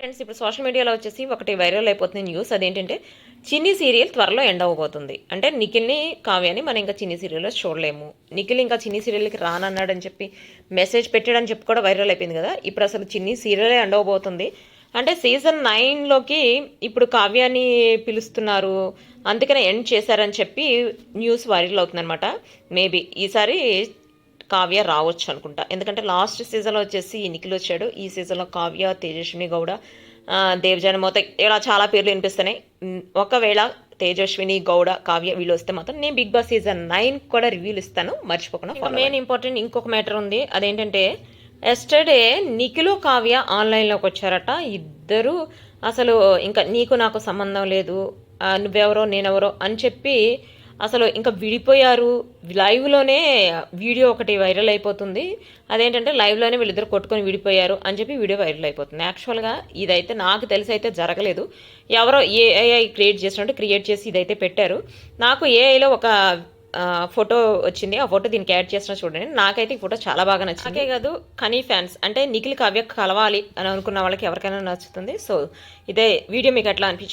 Friends ఇప్పుడు social మీడియాలో వచ్చేసి ఒకటి వైరల్ అయిపోతుంది న్యూస్. అదేంటంటే చిన్ని సీరియల్ త్వరలో ఎండ్ అవ్వబోతుంది. అంటే నిఖిల్ని కావ్యాని మనం ఇంకా చిన్ని సీరియల్లో చూడలేము. నిఖిల్ ఇంకా చిన్ని సీరియల్కి రానన్నాడని చెప్పి మెసేజ్ పెట్టాడని చెప్పి కూడా వైరల్ అయిపోయింది కదా. ఇప్పుడు అసలు చిన్ని సీరియలే ఎండ్ అవ్వబోతుంది. అంటే సీజన్ నైన్లోకి ఇప్పుడు కావ్యాన్ని పిలుస్తున్నారు. అందుకనే ఎండ్ చేశారని చెప్పి న్యూస్ వైరల్ అవుతుందన్నమాట. మేబీ ఈసారి కావ్య రావచ్చు అనుకుంటా. ఎందుకంటే లాస్ట్ సీజన్లో వచ్చేసి నిఖిల్ వచ్చాడు. ఈ సీజన్లో కావ్య తేజస్విని గౌడ దేవజాని మోత ఇలా చాలా పేర్లు వినిపిస్తున్నాయి. ఒకవేళ తేజస్విని గౌడ కావ్య వీళ్ళు వస్తే మాత్రం నేను బిగ్ బాస్ సీజన్ నైన్ కూడా రివ్యూలు ఇస్తాను. మర్చిపోకుండా మెయిన్ ఇంపార్టెంట్ ఇంకొక మ్యాటర్ ఉంది. అదేంటంటే ఎస్టర్డే నిఖిలు కావ్య ఆన్లైన్లోకి వచ్చారట. ఇద్దరు అసలు ఇంకా నీకు నాకు సంబంధం లేదు నువ్వెవరో నేనెవరో అని చెప్పి అసలు ఇంకా విడిపోయారు. లైవ్లోనే వీడియో ఒకటి వైరల్ అయిపోతుంది. అదేంటంటే లైవ్లోనే వీళ్ళిద్దరు కొట్టుకొని విడిపోయారు అని చెప్పి వీడియో వైరల్ అయిపోతుంది. యాక్చువల్గా ఇదైతే నాకు తెలిసి అయితే జరగలేదు. ఎవరో ఏఐ క్రియేట్ చేసినట్టు క్రియేట్ చేసి ఇదైతే పెట్టారు. నాకు ఏఐలో ఒక ఫోటో వచ్చింది. ఆ ఫోటో దీనికి యాడ్ చేసిన చూడండి. నాకైతే ఈ ఫోటో చాలా బాగా నచ్చింది. నాకే కాదు కనీ ఫ్యాన్స్. అంటే నిఖిల్ కావ్య కలవాలి అని అనుకున్న వాళ్ళకి ఎవరికైనా నచ్చుతుంది. సో ఇదే వీడియో మీకు ఎట్లా అనిపించింది?